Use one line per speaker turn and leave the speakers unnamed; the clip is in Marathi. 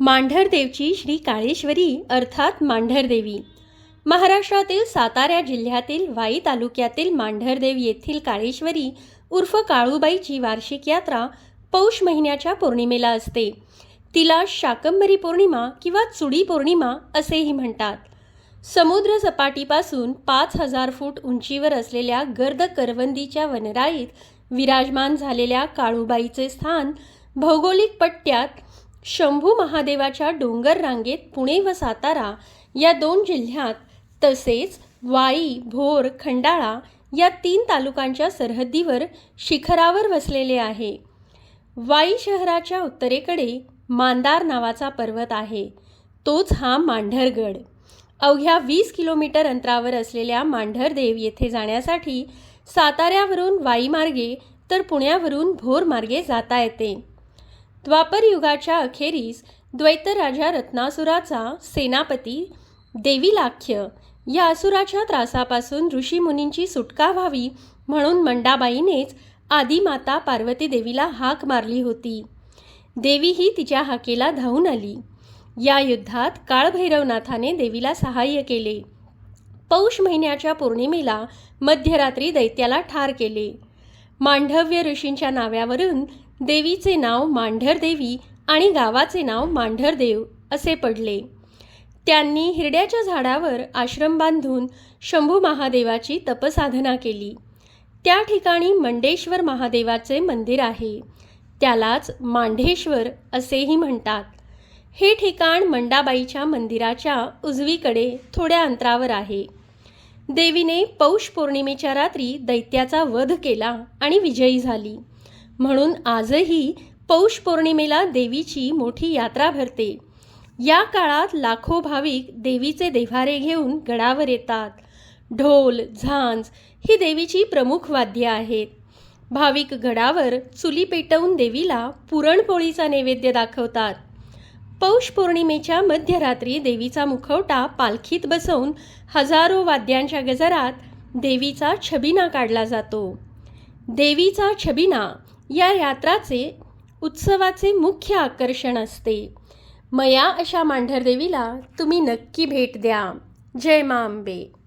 मांढरदेवची श्री काळेश्वरी अर्थात मांढरदेवी. महाराष्ट्रातील सातारा जिल्ह्यातील वाई तालुक्यातील मांढरदेव येथील काळेश्वरी उर्फ काळूबाईची वार्षिक यात्रा पौष महिन्याच्या पौर्णिमेला असते. तिला शाकंभरी पौर्णिमा किंवा चुडी पौर्णिमा असेही म्हणतात. समुद्र सपाटीपासून पाच हजार फूट उंचीवर असलेल्या गर्द करवंदीच्या वनराईत विराजमान झालेल्या काळूबाईचे स्थान भौगोलिक पट्ट्यात शंभू महादेवाच्या डोंगर रांगेत पुणे व सातारा या दोन जिल्ह्यात तसेच वाई भोर खंडाळा या तीन तालुकांच्या सरहद्दीवर शिखरावर वसलेले आहे. वाई शहराच्या उत्तरेकडे मांदार नावाचा पर्वत आहे. तोच हा मांढरगड. अवघ्या वीस किलोमीटर अंतरावर असलेल्या मांढरदेव येथे जाण्यासाठी साताऱ्यावरून वाईमार्गे तर पुण्यावरून भोर मार्गे जाता येते. द्वापर युगाच्या अखेरीस द्वैतराजा रत्नासुराचा सेनापती देवीलाख्य या असुराच्या त्रासापासून ऋषीमुनींची सुटका व्हावी म्हणून मंडाबाईनेच आदिमाता पार्वती देवीला हाक मारली होती. देवी ही तिच्या हाकेला धावून आली. या युद्धात काळभैरवनाथाने देवीला सहाय्य केले. पौष महिन्याच्या पौर्णिमेला मध्यरात्री दैत्याला ठार केले. मांडव्य ऋषींच्या नाव्यावरून देवीचे नाव मांढरदेवी आणि गावाचे नाव मांढरदेव असे पडले. त्यांनी हिरड्याच्या झाडावर आश्रम बांधून शंभू महादेवाची तपसाधना केली. त्या ठिकाणी मंडेश्वर महादेवाचे मंदिर आहे. त्यालाच मांढेश्वर असेही म्हणतात. हे ठिकाण मंडाबाईच्या मंदिराच्या उजवीकडे थोड्या अंतरावर आहे. देवीने पौष पौर्णिमेच्या रात्री दैत्याचा वध केला आणि विजयी झाली. म्हणून आजही पौष पौर्णिमेला देवीची मोठी यात्रा भरते. या काळात लाखो भाविक देवीचे देव्हारे घेऊन गडावर येतात. ढोल झांज ही देवीची प्रमुख वाद्य आहेत. भाविक गडावर चुली पेटवून देवीला पुरणपोळीचा नैवेद्य दाखवतात. पौष पौर्णिमेच्या मध्यरात्री देवीचा मुखवटा पालखीत बसवून हजारो वाद्यांच्या गजरात देवीचा छबिना काढला जातो. देवीचा छबिना या यात्राचे उत्सवाचे मुख्य आकर्षण असते. मया अशा मांढरदेवीला तुम्ही नक्की भेट द्या. जय मा अंबे.